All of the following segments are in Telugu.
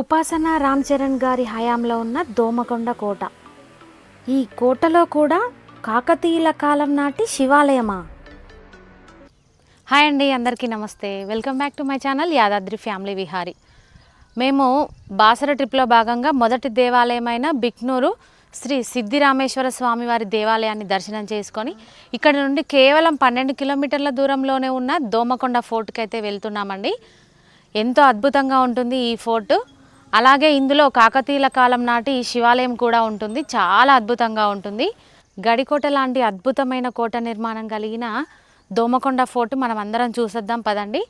ఉపాసన రామ్ చరణ్ గారి హయాంలో ఉన్న దోమకొండ కోట. ఈ కోటలో కూడా కాకతీయుల కాలం నాటి శివాలయమా? హాయ్ అండి అందరికీ నమస్తే. Welcome back to my channel Yadadri family Vihari. మేము బాసర ట్రిప్లో భాగంగా మొదటి దేవాలయమైన బిక్నూరు శ్రీ సిద్ధిరామేశ్వర స్వామి వారి దేవాలయాన్ని దర్శనం చేసుకొని ఇక్కడ నుండి కేవలం పన్నెండు కిలోమీటర్ల దూరంలోనే ఉన్న దోమకొండ ఫోర్ట్కి అయితే వెళ్తున్నామండి. ఎంతో అద్భుతంగా ఉంటుంది ఈ ఫోర్ట్. అలాగే ఇందులో కాకతీయుల కాలం నాటి శివాలయం కూడా ఉంటుంది. చాలా అద్భుతంగా ఉంటుంది. గడికోట లాంటి అద్భుతమైన కోట నిర్మాణం కలిగిన దోమకొండ ఫోర్ట్ మనం అందరం చూసేద్దాం. పదండి.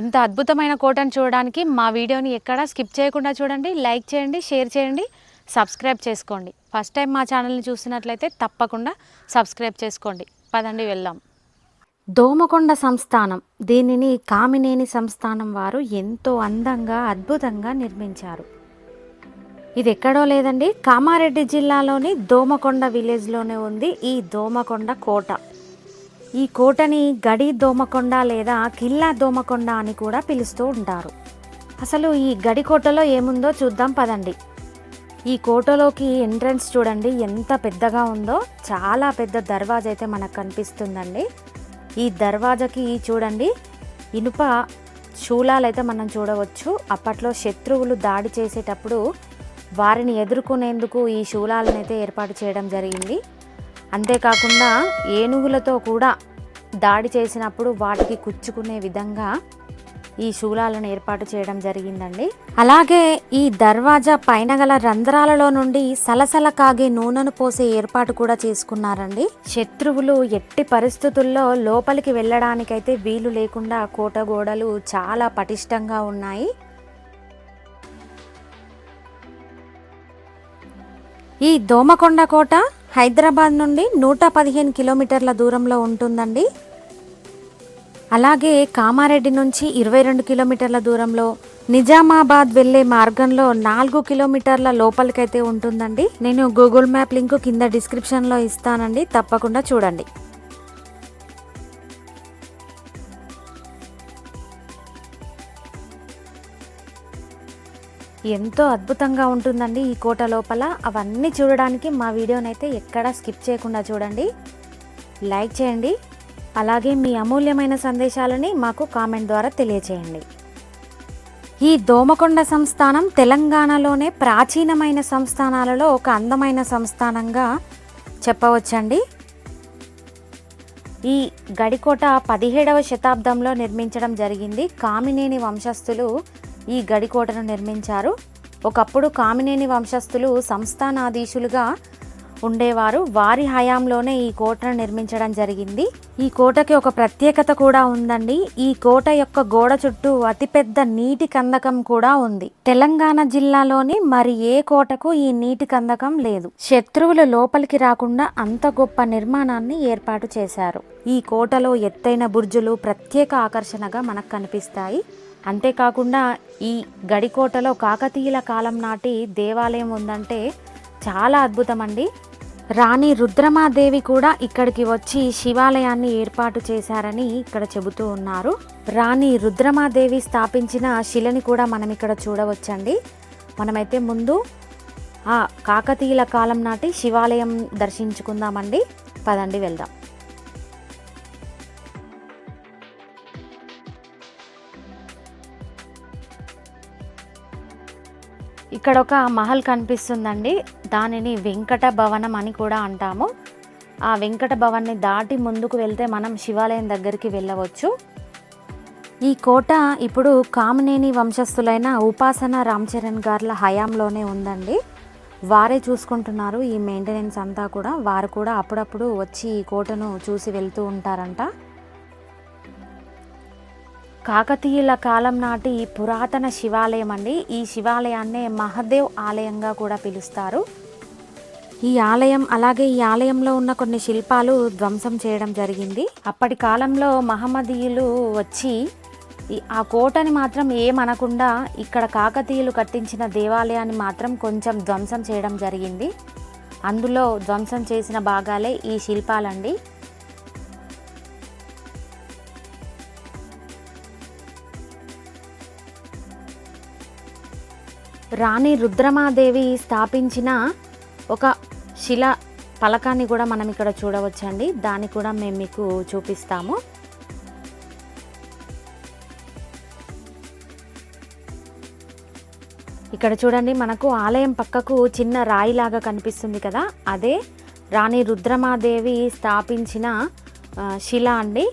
ఇంత అద్భుతమైన కోటను చూడడానికి మా వీడియోని ఎక్కడా స్కిప్ చేయకుండా చూడండి. లైక్ చేయండి షేర్ చేయండి సబ్స్క్రైబ్ చేసుకోండి. ఫస్ట్ టైం మా ఛానల్ని చూసినట్లయితే తప్పకుండా సబ్స్క్రైబ్ చేసుకోండి. పదండి వెళ్దాం. దోమకొండ సంస్థానం దీనిని కామినేని సంస్థానం వారు ఎంతో అందంగా అద్భుతంగా నిర్మించారు. ఇది ఎక్కడో లేదండి కామారెడ్డి జిల్లాలోని దోమకొండ విలేజ్లోనే ఉంది ఈ దోమకొండ కోట. ఈ కోటని గడి దోమకొండ లేదా కిల్లా దోమకొండ అని కూడా పిలుస్తూ ఉంటారు. అసలు ఈ గడి కోటలో ఏముందో చూద్దాం పదండి. ఈ కోటలోకి ఎంట్రన్స్ చూడండి ఎంత పెద్దగా ఉందో చాలా పెద్ద దర్వాజా అయితే మనకు కనిపిస్తుందండి. ఈ దర్వాజాకి చూడండి. ఇనుప శూలాలు అయితే మనం చూడవచ్చు. అప్పట్లో శత్రువులు దాడి చేసేటప్పుడు వారిని ఎదుర్కొనేందుకు ఈ శూలాలను అయితే ఏర్పాటు చేయడం జరిగింది. అంతేకాకుండా ఏనుగులతో కూడా దాడి చేసినప్పుడు వాటికి కుచ్చుకునే విధంగా ఈ శూలాలను ఏర్పాటు చేయడం జరిగిందండి. అలాగే ఈ దర్వాజా పైన గల రంధ్రాలలో నుండి సలసల కాగే నూనెను పోసే ఏర్పాటు కూడా చేసుకున్నారండి. శత్రువులు ఎట్టి పరిస్థితుల్లో లోపలికి వెళ్ళడానికైతే వీలు లేకుండా కోట గోడలు చాలా పటిష్టంగా ఉన్నాయి. ఈ దోమకొండ కోట హైదరాబాద్ నుండి నూట పదిహేను కిలోమీటర్ల దూరంలో ఉంటుందండి. అలాగే కామారెడ్డి నుంచి ఇరవై రెండు కిలోమీటర్ల దూరంలో నిజామాబాద్ వెళ్ళే మార్గంలో నాలుగు కిలోమీటర్ల లోపలికైతే ఉంటుందండి. నేను గూగుల్ మ్యాప్ లింక్ కింద డిస్క్రిప్షన్లో ఇస్తానండి. తప్పకుండా చూడండి. ఎంతో అద్భుతంగా ఉంటుందండి ఈ కోట లోపల. అవన్నీ చూడడానికి మా వీడియోనైతే ఎక్కడా స్కిప్ చేయకుండా చూడండి. లైక్ చేయండి. అలాగే మీ అమూల్యమైన సందేశాలని మాకు కామెంట్ ద్వారా తెలియచేయండి. ఈ దోమకొండ సంస్థానం తెలంగాణలోనే ప్రాచీనమైన సంస్థానాలలో ఒక అందమైన సంస్థానంగా చెప్పవచ్చండి. ఈ గడికోట పదిహేడవ శతాబ్దంలో నిర్మించడం జరిగింది. కామినేని వంశస్థులు ఈ గడికోటను నిర్మించారు. ఒకప్పుడు కామినేని వంశస్థులు సంస్థానాధీశులుగా ఉండేవారు. వారి హయాంలోనే ఈ కోటను నిర్మించడం జరిగింది. ఈ కోటకి ఒక ప్రత్యేకత కూడా ఉందండి. ఈ కోట యొక్క గోడ చుట్టూ అతిపెద్ద నీటి కందకం కూడా ఉంది. తెలంగాణ జిల్లాలోని మరి ఏ కోటకు ఈ నీటి కందకం లేదు. శత్రువులు లోపలికి రాకుండా అంత గొప్ప నిర్మాణాన్ని ఏర్పాటు చేశారు. ఈ కోటలో ఎత్తైన బుర్జులు ప్రత్యేక ఆకర్షణగా మనకు కనిపిస్తాయి. అంతేకాకుండా ఈ గడికోటలో కాకతీయుల కాలం నాటి దేవాలయం ఉందంటే చాలా అద్భుతం అండి రాణి రుద్రమాదేవి కూడా ఇక్కడికి వచ్చి శివాలయాన్ని ఏర్పాటు చేశారని ఇక్కడ చెబుతూ ఉన్నారు. రాణి రుద్రమాదేవి స్థాపించిన శిలని కూడా మనం ఇక్కడ చూడవచ్చండి. మనమైతే ముందు ఆ కాకతీయుల కాలం నాటి శివాలయం దర్శించుకుందామండి. పదండి వెళ్దాం. ఇక్కడ ఒక మహల్ కనిపిస్తుందండి. దానిని వెంకట భవనం అని కూడా అంటాము. ఆ వెంకట భవన్ని దాటి ముందుకు వెళ్తే మనం శివాలయం దగ్గరికి వెళ్ళవచ్చు. ఈ కోట ఇప్పుడు కామినేని వంశస్థులైన ఉపాసన రామ్ చరణ్ గార్ల హయాంలోనే ఉందండి. వారే చూసుకుంటున్నారు ఈ మెయింటెనెన్స్ అంతా కూడా. వారు కూడా అప్పుడప్పుడు వచ్చి ఈ కోటను చూసి వెళ్తూ ఉంటారంట. కాకతీయుల కాలం నాటి పురాతన శివాలయం అండి ఈ శివాలయాన్నే మహదేవ్ ఆలయంగా కూడా పిలుస్తారు. ఈ ఆలయం అలాగే ఈ ఆలయంలో ఉన్న కొన్ని శిల్పాలు ధ్వంసం చేయడం జరిగింది. అప్పటి కాలంలో మహమ్మదీయులు వచ్చి ఆ కోటని మాత్రం ఏమనకుండా ఇక్కడ కాకతీయులు కట్టించిన దేవాలయాన్ని మాత్రం కొంచెం ధ్వంసం చేయడం జరిగింది. అందులో ధ్వంసం చేసిన భాగాలే ఈ శిల్పాలండి. రాణి రుద్రమాదేవి స్థాపించిన ఒక శిల పలకాన్ని కూడా మనం ఇక్కడ చూడవచ్చండి. దాన్ని కూడా మేము మీకు చూపిస్తాము. ఇక్కడ చూడండి మనకు ఆలయం పక్కకు చిన్న రాయిలాగా కనిపిస్తుంది కదా? అదే రాణి రుద్రమాదేవి స్థాపించిన శిల అండి.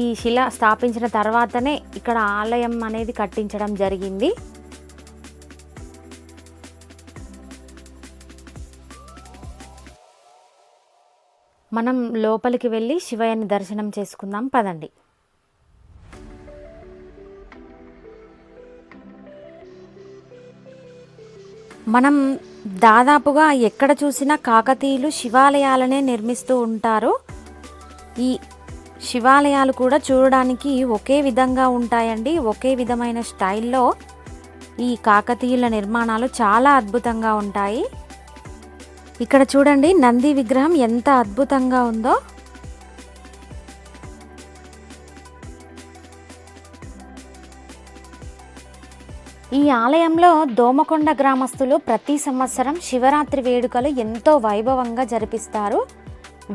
ఈ శిల స్థాపించిన తర్వాతనే ఇక్కడ ఆలయం అనేది కట్టించడం జరిగింది. మనం లోపలికి వెళ్ళి శివయ్యని దర్శనం చేసుకుందాం. పదండి. మనం దాదాపుగా ఎక్కడ చూసినా కాకతీయులు శివాలయాలనే నిర్మిస్తూ ఉంటారు. ఈ శివాలయాలు కూడా చూడడానికి ఒకే విధంగా ఉంటాయండి. ఒకే విధమైన స్టైల్లో ఈ కాకతీయుల నిర్మాణాలు చాలా అద్భుతంగా ఉంటాయి. ఇక్కడ చూడండి నంది విగ్రహం ఎంత అద్భుతంగా ఉందో. ఈ ఆలయంలో దోమకొండ గ్రామస్తులు ప్రతి సంవత్సరం శివరాత్రి వేడుకలు ఎంతో వైభవంగా జరిపిస్తారు.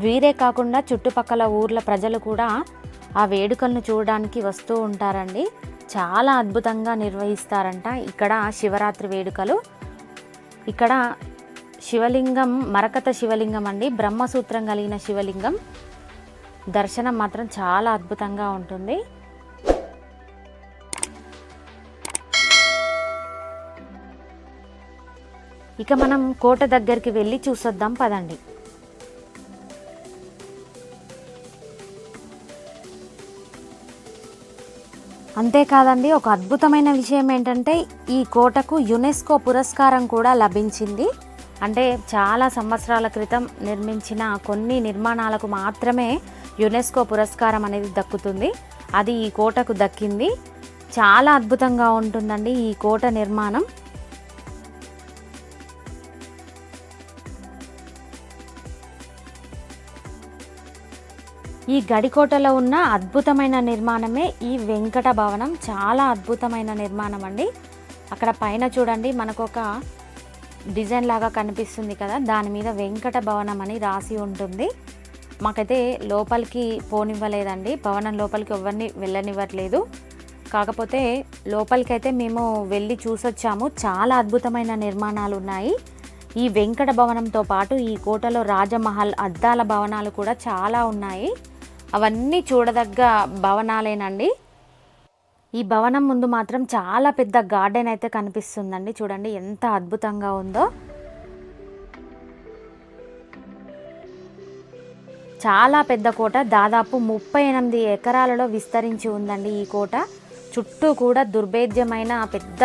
వీరే కాకుండా చుట్టుపక్కల ఊర్ల ప్రజలు కూడా ఆ వేడుకలను చూడడానికి వస్తూ ఉంటారండి. చాలా అద్భుతంగా నిర్వహిస్తారంట ఇక్కడ శివరాత్రి వేడుకలు. ఇక్కడ శివలింగం మరకత శివలింగం అండి. బ్రహ్మసూత్రం కలిగిన శివలింగం. దర్శనం మాత్రం చాలా అద్భుతంగా ఉంటుంది. ఇక మనం కోట దగ్గరికి వెళ్ళి చూసొద్దాం పదండి. అంతేకాదండి ఒక అద్భుతమైన విషయం ఏంటంటే ఈ కోటకు యునెస్కో పురస్కారం కూడా లభించింది. అంటే చాలా సంవత్సరాల క్రితం నిర్మించిన కొన్ని నిర్మాణాలకు మాత్రమే యునెస్కో పురస్కారం అనేది దక్కుతుంది. అది ఈ కోటకు దక్కింది. చాలా అద్భుతంగా ఉంటుందండి ఈ కోట నిర్మాణం. ఈ గడికోటలో ఉన్న అద్భుతమైన నిర్మాణమే ఈ వెంకట భవనం. చాలా అద్భుతమైన నిర్మాణం అండి. అక్కడ పైన చూడండి మనకు ఒక డిజైన్ లాగా కనిపిస్తుంది కదా దాని మీద వెంకట భవనం అని రాసి ఉంటుంది. మాకైతే లోపలికి పోనివ్వలేదండి. భవనం లోపలికి ఎవరిని వెళ్ళనివ్వట్లేదు. కాకపోతే లోపలికైతే మేము వెళ్ళి చూసొచ్చాము. చాలా అద్భుతమైన నిర్మాణాలు ఉన్నాయి. ఈ వెంకట భవనంతో పాటు ఈ కోటలో రాజమహల్ అద్దాల భవనాలు కూడా చాలా ఉన్నాయి. అవన్నీ చూడదగ్గ భవనాలేనండి. ఈ భవనం ముందు మాత్రం చాలా పెద్ద గార్డెన్ అయితే కనిపిస్తుందండి. చూడండి ఎంత అద్భుతంగా ఉందో. చాలా పెద్ద కోట దాదాపు ముప్పై ఎనిమిది ఎకరాలలో విస్తరించి ఉందండి ఈ కోట. చుట్టూ కూడా దుర్భేద్యమైన పెద్ద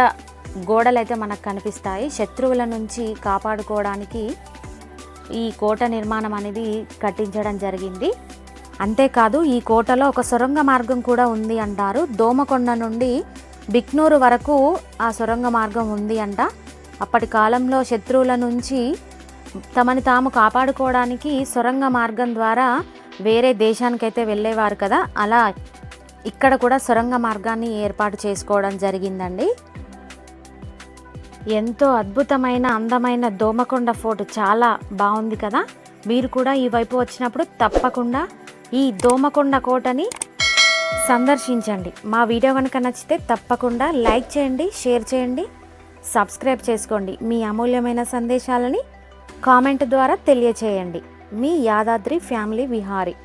గోడలు అయితే మనకు కనిపిస్తాయి. శత్రువుల నుంచి కాపాడుకోవడానికి ఈ కోట నిర్మాణం అనేది కట్టించడం జరిగింది. అంతేకాదు ఈ కోటలో ఒక సొరంగ మార్గం కూడా ఉంది అంటారు. దోమకొండ నుండి బిక్నూరు వరకు ఆ సొరంగ మార్గం ఉంది అంట. అప్పటి కాలంలో శత్రువుల నుంచి తమని తాము కాపాడుకోవడానికి సొరంగ మార్గం ద్వారా వేరే దేశానికైతే వెళ్ళేవారు కదా. అలా ఇక్కడ కూడా సొరంగ మార్గాన్ని ఏర్పాటు చేసుకోవడం జరిగిందండి. ఎంతో అద్భుతమైన అందమైన దోమకొండ ఫోర్ట్ చాలా బాగుంది కదా. మీరు కూడా ఈ వైపు వచ్చినప్పుడు తప్పకుండా ఈ దోమకొండ కోటని సందర్శించండి. మా వీడియో కనుక నచ్చితే తప్పకుండా లైక్ చేయండి షేర్ చేయండి సబ్స్క్రైబ్ చేసుకోండి. మీ అమూల్యమైన సందేశాలని కామెంట్ ద్వారా తెలియచేయండి. మీ యాదాద్రి ఫ్యామిలీ విహారీ.